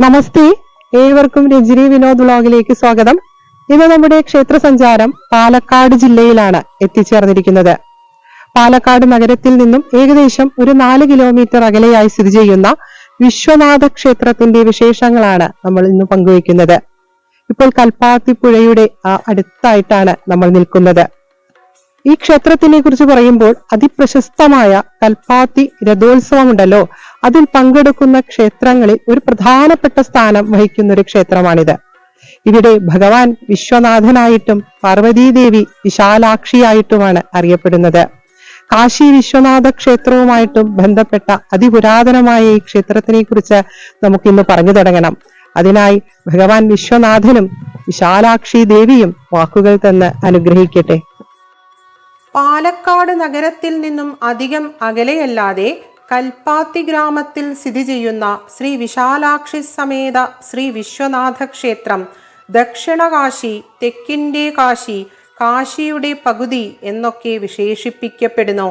നമസ്തേ. ഏവർക്കും രജനി വിനോദ് വ്ളോഗിലേക്ക് സ്വാഗതം. ഇന്ന് നമ്മുടെ ക്ഷേത്ര സഞ്ചാരം പാലക്കാട് ജില്ലയിലാണ് എത്തിച്ചേർന്നിരിക്കുന്നത്. പാലക്കാട് നഗരത്തിൽ നിന്നും ഏകദേശം ഒരു നാല് കിലോമീറ്റർ അകലെയായി സ്ഥിതി ചെയ്യുന്ന വിശ്വനാഥ ക്ഷേത്രത്തിന്റെ വിശേഷങ്ങളാണ് നമ്മൾ ഇന്ന് പങ്കുവയ്ക്കുന്നത്. ഇപ്പോൾ കൽപ്പാത്തിപ്പുഴയുടെ ആ അടുത്തായിട്ടാണ് നമ്മൾ നിൽക്കുന്നത്. ഈ ക്ഷേത്രത്തിനെ കുറിച്ച് പറയുമ്പോൾ അതിപ്രശസ്തമായ കൽപ്പാത്തി രഥോത്സവമുണ്ടല്ലോ. അതിൽ പങ്കെടുക്കുന്ന ക്ഷേത്രങ്ങളിൽ ഒരു പ്രധാനപ്പെട്ട സ്ഥാനം വഹിക്കുന്ന ഒരു ക്ഷേത്രമാണിത്. ഇവിടെ ഭഗവാൻ വിശ്വനാഥനായിട്ടും പാർവതീദേവി വിശാലാക്ഷിയായിട്ടുമാണ് അറിയപ്പെടുന്നത്. കാശി വിശ്വനാഥ ക്ഷേത്രവുമായിട്ടും ബന്ധപ്പെട്ട അതിപുരാതനമായ ഈ ക്ഷേത്രത്തിനെ കുറിച്ച് നമുക്കിന്ന് പറഞ്ഞു തുടങ്ങണം. അതിനായി ഭഗവാൻ വിശ്വനാഥനും വിശാലാക്ഷി ദേവിയും വാക്കുകൾ തന്ന് അനുഗ്രഹിക്കട്ടെ. പാലക്കാട് നഗരത്തിൽ നിന്നും അധികം അകലെയല്ലാതെ കൽപ്പാത്തി ഗ്രാമത്തിൽ സ്ഥിതി ചെയ്യുന്ന ശ്രീ വിശാലാക്ഷി സമേത ശ്രീ വിശ്വനാഥ ക്ഷേത്രം ദക്ഷിണകാശി തെക്കിന്റെ കാശി കാശിയുടെ പകുതി എന്നൊക്കെ വിശേഷിപ്പിക്കപ്പെടുന്നു.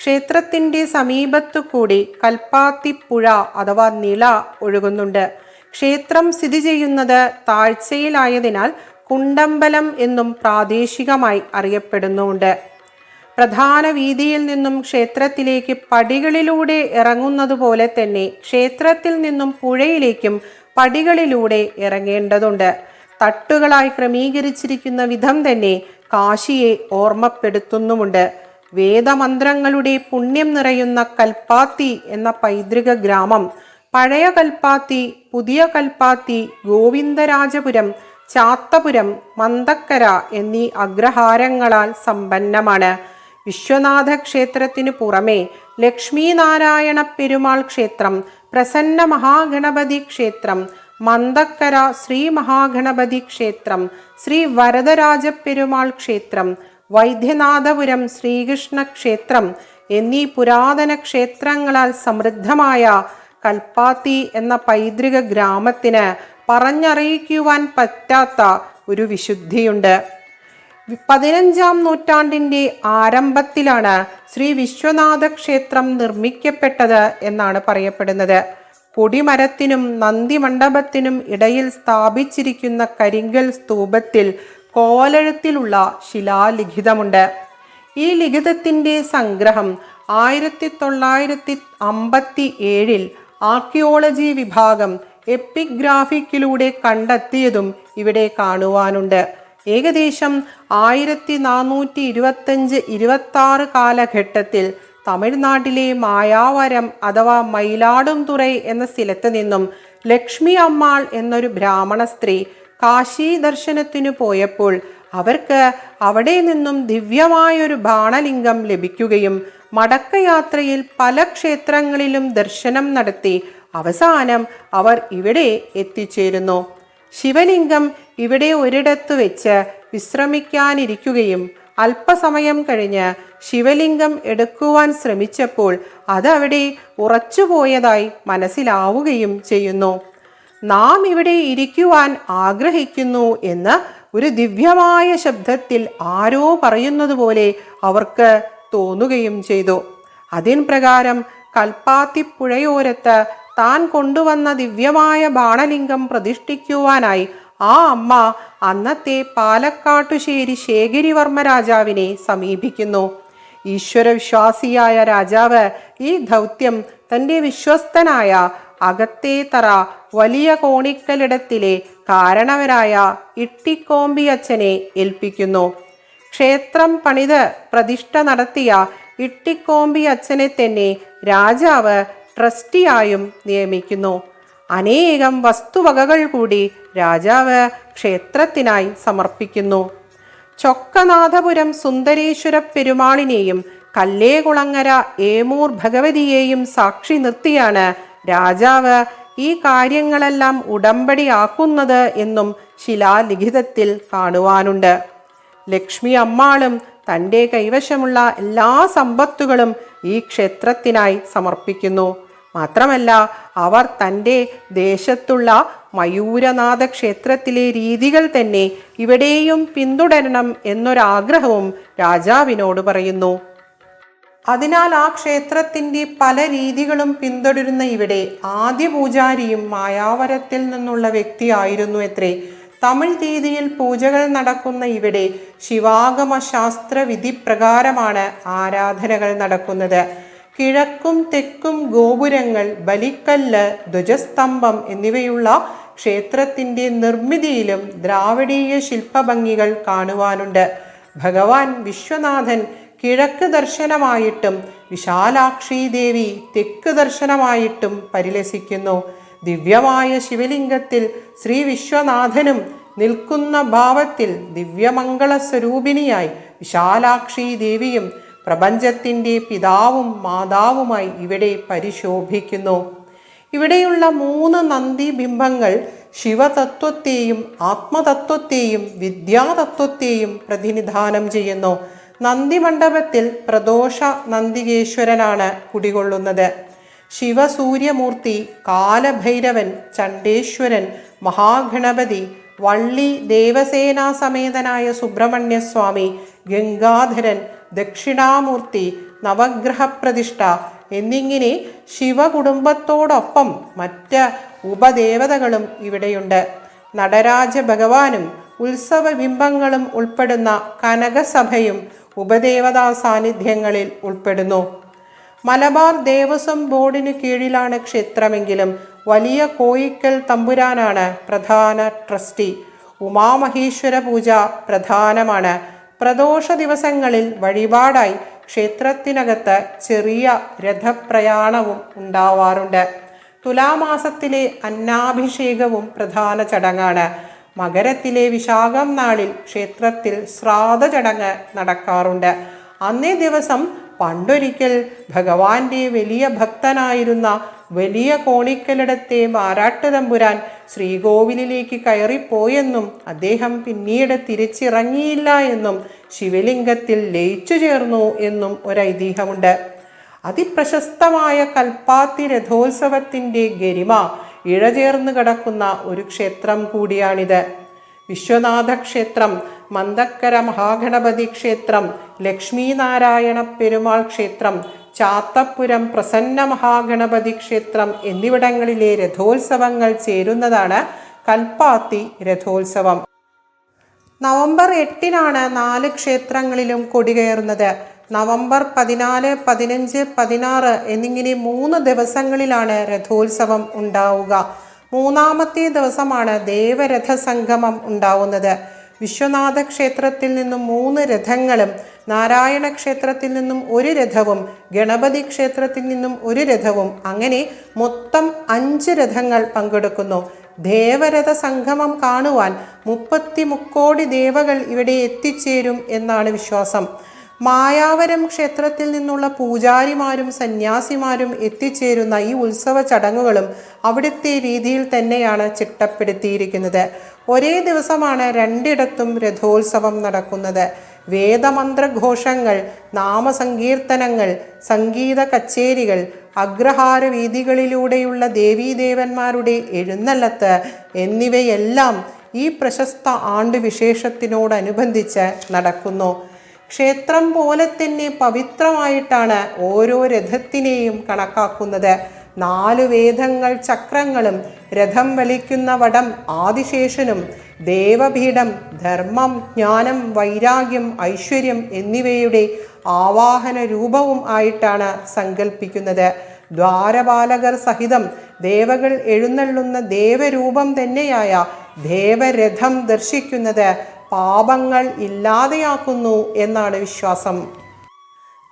ക്ഷേത്രത്തിന്റെ സമീപത്തു കൂടി കൽപ്പാത്തി പുഴ അഥവാ നില ഒഴുകുന്നുണ്ട്. ക്ഷേത്രം സ്ഥിതി ചെയ്യുന്നത് താഴ്ചയിലായതിനാൽ കുണ്ടമ്പലം എന്നും പ്രാദേശികമായി അറിയപ്പെടുന്നുണ്ട്. പ്രധാന വീതിയിൽ നിന്നും ക്ഷേത്രത്തിലേക്ക് പടികളിലൂടെ ഇറങ്ങുന്നത് പോലെ തന്നെ ക്ഷേത്രത്തിൽ നിന്നും പുഴയിലേക്കും പടികളിലൂടെ ഇറങ്ങേണ്ടതുണ്ട്. തട്ടുകളായി ക്രമീകരിച്ചിരിക്കുന്ന വിധം തന്നെ കാശിയെ ഓർമ്മപ്പെടുത്തുന്നുമുണ്ട്. വേദമന്ത്രങ്ങളുടെ പുണ്യം നിറയുന്ന കൽപ്പാത്തി എന്ന പൈതൃക ഗ്രാമം പഴയ കൽപ്പാത്തി പുതിയ കൽപ്പാത്തി ഗോവിന്ദരാജപുരം ചാത്തപുരം മന്തക്കര എന്നീ അഗ്രഹാരങ്ങളാൽ സമ്പന്നമാണ്. വിശ്വനാഥ ക്ഷേത്രത്തിനു പുറമെ ലക്ഷ്മീനാരായണ പെരുമാൾ ക്ഷേത്രം പ്രസന്ന മഹാഗണപതി ക്ഷേത്രം മന്ദക്കര ശ്രീ മഹാഗണപതി ക്ഷേത്രം ശ്രീ വരദരാജ പെരുമാൾ ക്ഷേത്രം വൈദ്യനാഥപുരം ശ്രീകൃഷ്ണ ക്ഷേത്രം എന്നീ പുരാതന ക്ഷേത്രങ്ങളാൽ സമൃദ്ധമായ കൽപ്പാത്തി എന്ന പൈതൃക ഗ്രാമത്തിന് പറഞ്ഞറിയിക്കുവാൻ പറ്റാത്ത ഒരു വിശുദ്ധിയുണ്ട്. പതിനഞ്ചാം നൂറ്റാണ്ടിന്റെ ആരംഭത്തിലാണ് ശ്രീ വിശ്വനാഥ ക്ഷേത്രം നിർമ്മിക്കപ്പെട്ടത് എന്നാണ് പറയപ്പെടുന്നത്. പൊടിമരത്തിനും നന്ദി മണ്ഡപത്തിനും ഇടയിൽ സ്ഥാപിച്ചിരിക്കുന്ന കരിങ്കൽ സ്തൂപത്തിൽ കോലഴുത്തിലുള്ള ശിലാലിഖിതമുണ്ട്. ഈ ലിഖിതത്തിന്റെ സംഗ്രഹം ആയിരത്തി തൊള്ളായിരത്തി അമ്പത്തി ഏഴിൽ ആർക്കിയോളജി വിഭാഗം എപ്പിഗ്രാഫിക്കിലൂടെ കണ്ടെത്തിയതും ഇവിടെ കാണുവാനുണ്ട്. ഏകദേശം ആയിരത്തി നാനൂറ്റി ഇരുപത്തഞ്ച് ഇരുപത്തി ആറ് കാലഘട്ടത്തിൽ തമിഴ്നാട്ടിലെ മായാവരം അഥവാ മയിലാടുംതുറൈ എന്ന സ്ഥലത്ത് നിന്നും ലക്ഷ്മി അമ്മാൾ എന്നൊരു ബ്രാഹ്മണ സ്ത്രീ കാശി ദർശനത്തിനു പോയപ്പോൾ അവർക്ക് അവിടെ നിന്നും ദിവ്യമായൊരു ബാണലിംഗം ലഭിക്കുകയും മടക്കയാത്രയിൽ പല ക്ഷേത്രങ്ങളിലും ദർശനം നടത്തി അവസാനം അവർ ഇവിടെ എത്തിച്ചേരുന്നു. ശിവലിംഗം ഇവിടെ ഒരിടത്ത് വെച്ച് വിശ്രമിക്കാനിരിക്കുകയും അല്പസമയം കഴിഞ്ഞ് ശിവലിംഗം എടുക്കുവാൻ ശ്രമിച്ചപ്പോൾ അതവിടെ ഉറച്ചുപോയതായി മനസ്സിലാവുകയും ചെയ്യുന്നു. നാം ഇവിടെ ഇരിക്കുവാൻ ആഗ്രഹിക്കുന്നു എന്ന് ഒരു ദിവ്യമായ ശബ്ദത്തിൽ ആരോ പറയുന്നത് പോലെ അവർക്ക് തോന്നുകയും ചെയ്തു. അതിൻ പ്രകാരം കൽപ്പാത്തിപ്പുഴയോരത്ത് താൻ കൊണ്ടുവന്ന ദിവ്യമായ ബാണലിംഗം പ്രതിഷ്ഠിക്കുവാനായി ആ അമ്മ അന്നത്തെ പാലക്കാട്ടുശ്ശേരി ശേഖരിവർമ്മ രാജാവിനെ സമീപിക്കുന്നു. ഈശ്വരവിശ്വാസിയായ രാജാവ് ഈ ദൗത്യം തന്റെ വിശ്വസ്തനായ അകത്തേത്തറ വലിയ കോണിക്കലിടത്തിലെ കാരണവരായ ഇട്ടിക്കോമ്പി അച്ഛനെ ഏൽപ്പിക്കുന്നു. ക്ഷേത്രം പണിത് പ്രതിഷ്ഠ നടത്തിയ ഇട്ടിക്കോമ്പി അച്ഛനെ തന്നെ രാജാവ് ട്രസ്റ്റിയായും നിയമിക്കുന്നു. അനേകം വസ്തുവകകൾ കൂടി രാജാവ് ക്ഷേത്രത്തിനായി സമർപ്പിക്കുന്നു. ചൊക്കനാഥപുരം സുന്ദരീശ്വര പെരുമാളിനെയും കല്ലേകുളങ്ങര ഏമൂർ ഭഗവതിയെയും സാക്ഷി നിർത്തിയാണ് രാജാവ് ഈ കാര്യങ്ങളെല്ലാം ഉടമ്പടിയാക്കുന്നത് എന്നും ശിലാലിഖിതത്തിൽ കാണുവാനുണ്ട്. ലക്ഷ്മി അമ്മാളും തന്റെ കൈവശമുള്ള എല്ലാ സമ്പത്തുകളും ഈ ക്ഷേത്രത്തിനായി സമർപ്പിക്കുന്നു. മാത്രമല്ല അവർ തന്റെ ദേശത്തുള്ള മയൂരനാഥ ക്ഷേത്രത്തിലെ രീതികൾ തന്നെ ഇവിടെയും പിന്തുടരണം എന്നൊരാഗ്രഹവും രാജാവിനോട് പറയുന്നു. അതിനാൽ ആ ക്ഷേത്രത്തിന്റെ പല രീതികളും പിന്തുടരുന്ന ഇവിടെ ആദ്യ പൂജാരിയും മായാവരത്തിൽ നിന്നുള്ള വ്യക്തിയായിരുന്നു എത്രേ. തമിഴ് രീതിയിൽ പൂജകൾ നടക്കുന്ന ഇവിടെ ശിവാഗമ ശാസ്ത്ര വിധി പ്രകാരമാണ് ആരാധനകൾ നടക്കുന്നത്. കിഴക്കും തെക്കും ഗോപുരങ്ങൾ ബലിക്കല്ല് ധ്വജസ്തംഭം എന്നിവയുള്ള ക്ഷേത്രത്തിന്റെ നിർമ്മിതിയിലും ദ്രാവിഡീയ ശില്പഭംഗികൾ കാണുവാനുണ്ട്. ഭഗവാൻ വിശ്വനാഥൻ കിഴക്ക് ദർശനമായിട്ടും വിശാലാക്ഷി ദേവി തെക്ക് ദർശനമായിട്ടും പരിലസിക്കുന്നു. ദിവ്യമായ ശിവലിംഗത്തിൽ ശ്രീ വിശ്വനാഥനും നിൽക്കുന്ന ഭാവത്തിൽ ദിവ്യമംഗള സ്വരൂപിണിയായി വിശാലാക്ഷി ദേവിയും പ്രപഞ്ചത്തിന്റെ പിതാവും മാതാവുമായി ഇവിടെ പരിശോഭിക്കുന്നു. ഇവിടെയുള്ള മൂന്ന് നന്ദി ബിംബങ്ങൾ ശിവതത്വത്തെയും ആത്മതത്വത്തെയും വിദ്യാതത്വത്തെയും പ്രതിനിധാനം ചെയ്യുന്നു. നന്ദി മണ്ഡപത്തിൽ പ്രദോഷ നന്ദികേശ്വരനാണ് കുടികൊള്ളുന്നത്. ശിവസൂര്യമൂർത്തി കാലഭൈരവൻ ചണ്ഡേശ്വരൻ മഹാഗണപതി വള്ളി ദേവസേനാ സമേതനായ സുബ്രഹ്മണ്യസ്വാമി ഗംഗാധരൻ ദക്ഷിണാമൂർത്തി നവഗ്രഹപ്രതിഷ്ഠ എന്നിങ്ങനെ ശിവകുടുംബത്തോടൊപ്പം മറ്റ് ഉപദേവതകളും ഇവിടെയുണ്ട്. നടരാജ ഭഗവാനും ഉത്സവ ബിംബങ്ങളും ഉൾപ്പെടുന്ന കനകസഭയും ഉപദേവതാ സാന്നിധ്യങ്ങളിൽ ഉൾപ്പെടുന്നു. മലബാർ ദേവസ്വം ബോർഡിന് കീഴിലാണ് ക്ഷേത്രമെങ്കിലും വലിയ കോയിക്കൽ തമ്പുരാനാണ് പ്രധാന ട്രസ്റ്റി. ഉമാമഹേശ്വര പൂജ പ്രധാനമാണ്. പ്രദോഷ ദിവസങ്ങളിൽ വഴിപാടായി ക്ഷേത്രത്തിനകത്ത് ചെറിയ രഥപ്രയാണവും ഉണ്ടാവാറുണ്ട്. തുലാമാസത്തിലെ അന്നാഭിഷേകവും പ്രധാന ചടങ്ങാണ്. മകരത്തിലെ വിശാഖം നാളിൽ ക്ഷേത്രത്തിൽ ശ്രാദ്ധ ചടങ്ങ് നടക്കാറുണ്ട്. അന്നേ ദിവസം പണ്ടൊരിക്കൽ ഭഗവാന്റെ വലിയ ഭക്തനായിരുന്ന വലിയ കോണിക്കലിടത്തെ മാരാട്ട് തമ്പുരാൻ ശ്രീകോവിലിലേക്ക് കയറിപ്പോയെന്നും അദ്ദേഹം പിന്നീട് തിരിച്ചിറങ്ങിയില്ല എന്നും ശിവലിംഗത്തിൽ ലയിച്ചു ചേർന്നു എന്നും ഒരൈതിഹ്യമുണ്ട്. അതിപ്രശസ്തമായ കൽപ്പാത്തി രഥോത്സവത്തിന്റെ ഗരിമ ഇഴചേർന്ന് കിടക്കുന്ന ഒരു ക്ഷേത്രം കൂടിയാണിത്. വിശ്വനാഥ ക്ഷേത്രം മന്ദക്കര മഹാഗണപതി ക്ഷേത്രം ലക്ഷ്മീനാരായണ പെരുമാൾ ക്ഷേത്രം ചാത്തപ്പുരം പ്രസന്ന മഹാഗണപതി ക്ഷേത്രം എന്നിവിടങ്ങളിലെ രഥോത്സവങ്ങൾ ചേരുന്നതാണ് കൽപ്പാത്തി രഥോത്സവം. നവംബർ എട്ടിനാണ് നാല് ക്ഷേത്രങ്ങളിലും കൊടികയറുന്നത്. നവംബർ പതിനാല് പതിനഞ്ച് പതിനാറ് എന്നിങ്ങനെ മൂന്ന് ദിവസങ്ങളിലാണ് രഥോത്സവം ഉണ്ടാവുക. മൂന്നാമത്തെ ദിവസമാണ് ദേവരഥ സംഗമം ഉണ്ടാവുന്നത്. വിശ്വനാഥ ക്ഷേത്രത്തിൽ നിന്നും മൂന്ന് രഥങ്ങളും നാരായണ ക്ഷേത്രത്തിൽ നിന്നും ഒരു രഥവും ഗണപതി ക്ഷേത്രത്തിൽ നിന്നും ഒരു രഥവും അങ്ങനെ മൊത്തം അഞ്ച് രഥങ്ങൾ പങ്കെടുക്കുന്നു. ദേവരഥ സംഗമം കാണുവാൻ മുപ്പത്തി മുക്കോടി ദേവകൾ ഇവിടെ എത്തിച്ചേരും എന്നാണ് വിശ്വാസം. മായാവരം ക്ഷേത്രത്തിൽ നിന്നുള്ള പൂജാരിമാരും സന്യാസിമാരും എത്തിച്ചേരുന്ന ഈ ഉത്സവ ചടങ്ങുകളും അവിടുത്തെ രീതിയിൽ തന്നെയാണ് ചിട്ടപ്പെടുത്തിയിരിക്കുന്നത്. ഒരേ ദിവസമാണ് രണ്ടിടത്തും രഥോത്സവം നടക്കുന്നത്. വേദമന്ത്രഘോഷങ്ങൾ നാമസങ്കീർത്തനങ്ങൾ സംഗീത കച്ചേരികൾ അഗ്രഹാര വീതികളിലൂടെയുള്ള ദേവീദേവന്മാരുടെ എഴുന്നള്ളത്ത് എന്നിവയെല്ലാം ഈ പ്രശസ്ത ആണ്ട് ആണ്ടുവിശേഷത്തിനോടനുബന്ധിച്ച് നടക്കുന്നു. ക്ഷേത്രം പോലെ തന്നെ പവിത്രമായിട്ടാണ് ഓരോ രഥത്തിനെയും കണക്കാക്കുന്നത്. നാലു വേദങ്ങൾ ചക്രങ്ങളും രഥം വലിക്കുന്ന വടം ആദിശേഷനും ദേവപീഠം ധർമ്മം ജ്ഞാനം വൈരാഗ്യം ഐശ്വര്യം എന്നിവയുടെ ആവാഹന രൂപവും ആയിട്ടാണ് സങ്കല്പിക്കുന്നത് ദ്വാരപാലകർ സഹിതം ദേവകൾ എഴുന്നള്ളുന്ന ദേവരൂപം തന്നെയായ ദേവരഥം ദർശിക്കുന്നത് പാപങ്ങൾ ഇല്ലാതെയാക്കുന്നു എന്നാണ് വിശ്വാസം.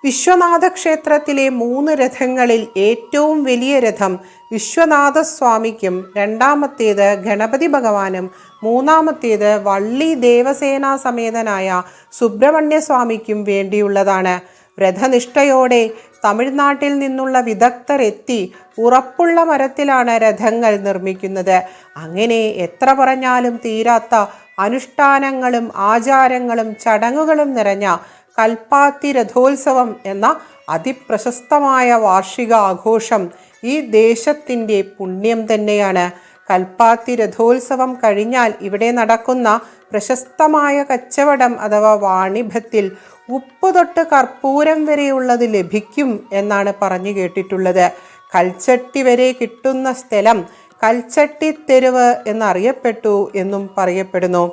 വിശ്വനാഥ ക്ഷേത്രത്തിലെ മൂന്ന് രഥങ്ങളിൽ ഏറ്റവും വലിയ രഥം വിശ്വനാഥസ്വാമിക്കും രണ്ടാമത്തേത് ഗണപതി ഭഗവാനും മൂന്നാമത്തേത് വള്ളി ദേവസേനാ സമേതനായ സുബ്രഹ്മണ്യസ്വാമിക്കും വേണ്ടിയുള്ളതാണ്. വ്രതനിഷ്ഠയോടെ തമിഴ്നാട്ടിൽ നിന്നുള്ള വിദഗ്ധർ എത്തി ഉറപ്പുള്ള മരത്തിലാണ് രഥങ്ങൾ നിർമ്മിക്കുന്നത്. അങ്ങനെ എത്ര പറഞ്ഞാലും തീരാത്ത അനുഷ്ഠാനങ്ങളും ആചാരങ്ങളും ചടങ്ങുകളും നിറഞ്ഞ കൽപ്പാത്തി രഥോത്സവം എന്ന അതിപ്രശസ്തമായ വാർഷിക ആഘോഷം ഈ ദേശത്തിന്റെ പുണ്യം തന്നെയാണ്. കൽപ്പാത്തി രഥോത്സവം കഴിഞ്ഞാൽ ഇവിടെ നടക്കുന്ന പ്രശസ്തമായ കച്ചവടം അഥവാ വാണിഭത്തിൽ ഉപ്പ് തൊട്ട് കർപ്പൂരം വരെയുള്ളത് ലഭിക്കും എന്നാണ് പറഞ്ഞു കേട്ടിട്ടുള്ളത്. കൽച്ചട്ടി വരെ കിട്ടുന്ന സ്ഥലം കൽച്ചട്ടിത്തെരുവ് എന്നറിയപ്പെട്ടു എന്നും പറയപ്പെടുന്നു.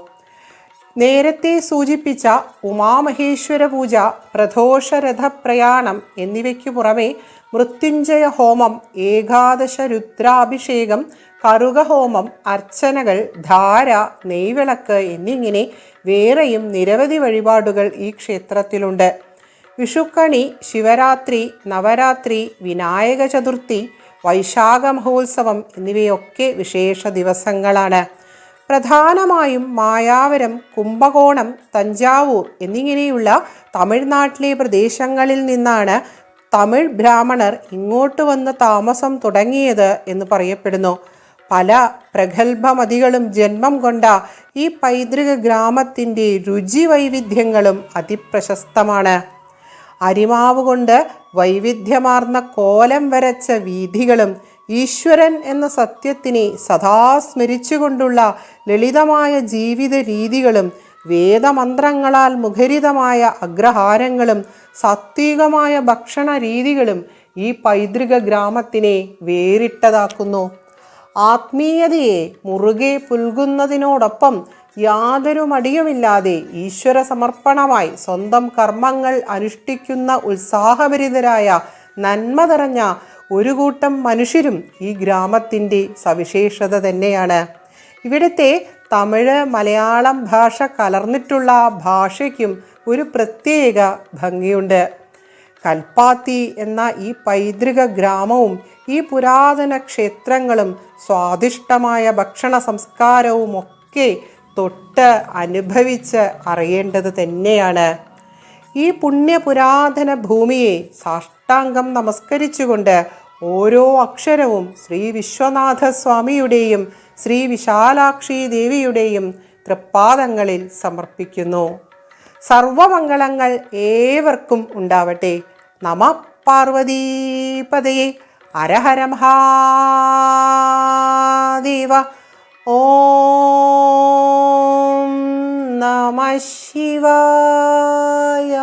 നേരത്തെ സൂചിപ്പിച്ച ഉമാമഹേശ്വര പൂജ പ്രദോഷരഥ പ്രയാണം എന്നിവയ്ക്കു പുറമെ മൃത്യുഞ്ജയ ഹോമം ഏകാദശ രുദ്രാഭിഷേകം കറുകഹോമം അർച്ചനകൾ ധാര നെയ്വിളക്ക് എന്നിങ്ങനെ വേറെയും നിരവധി വഴിപാടുകൾ ഈ ക്ഷേത്രത്തിലുണ്ട്. വിഷുക്കണി ശിവരാത്രി നവരാത്രി വിനായക ചതുർത്ഥി വൈശാഖ മഹോത്സവം എന്നിവയൊക്കെ വിശേഷ ദിവസങ്ങളാണ്. പ്രധാനമായും മായാവരം കുംഭകോണം തഞ്ചാവൂർ എന്നിങ്ങനെയുള്ള തമിഴ്നാട്ടിലെ പ്രദേശങ്ങളിൽ നിന്നാണ് തമിഴ് ബ്രാഹ്മണർ ഇങ്ങോട്ട് വന്ന് താമസം തുടങ്ങിയത് എന്ന് പറയപ്പെടുന്നു. പല പ്രഗത്ഭമതികളും ജന്മം കൊണ്ട ഈ പൈതൃക ഗ്രാമത്തിന്റെ രുചി വൈവിധ്യങ്ങളും അതിപ്രശസ്തമാണ്. അരിമാവ് കൊണ്ട് വൈവിധ്യമാർന്ന കോലം വരച്ച വീഥികളും ഈശ്വരൻ എന്ന സത്യത്തിനെ സദാ സ്മരിച്ചുകൊണ്ടുള്ള ലളിതമായ ജീവിത രീതികളും വേദമന്ത്രങ്ങളാൽ മുഖരിതമായ അഗ്രഹാരങ്ങളും സാത്വികമായ ഭക്ഷണ രീതികളും ഈ പൈതൃക ഗ്രാമത്തിനെ വേറിട്ടതാക്കുന്നു. ആത്മീയതയെ മുറുകെ പുൽകുന്നതിനോടൊപ്പം യാതൊരു മടിയുമില്ലാതെ ഈശ്വര സമർപ്പണമായി സ്വന്തം കർമ്മങ്ങൾ അനുഷ്ഠിക്കുന്ന ഉത്സാഹഭരിതരായ നന്മ നിറഞ്ഞ ഒരു കൂട്ടം മനുഷ്യരും ഈ ഗ്രാമത്തിന്റെ സവിശേഷത തന്നെയാണ്. ഇവിടുത്തെ തമിഴ് മലയാളം ഭാഷ കലർന്നിട്ടുള്ള ഭാഷയ്ക്കും ഒരു പ്രത്യേക ഭംഗിയുണ്ട്. കൽപ്പാത്തി എന്ന ഈ പൈതൃക ഗ്രാമവും ഈ പുരാതന ക്ഷേത്രങ്ങളും സ്വാദിഷ്ടമായ ഭക്ഷണ സംസ്കാരവും ഒക്കെ തൊട്ട് അനുഭവിച്ച് അറിയേണ്ടത് തന്നെയാണ്. ഈ പുണ്യപുരാതന ഭൂമിയെ സാഷ്ടാംഗം നമസ്കരിച്ചുകൊണ്ട് ഓരോ അക്ഷരവും ശ്രീ വിശ്വനാഥ സ്വാമിയുടെയും ശ്രീ വിശാലാക്ഷി ദേവിയുടെയും തൃപ്പാദങ്ങളിൽ സമർപ്പിക്കുന്നു. സർവമംഗളങ്ങൾ ഏവർക്കും ഉണ്ടാവട്ടെ. നമ പാർവതീപതയെ. അരഹര മഹാദേവ. ഓം നമ ശിവായ.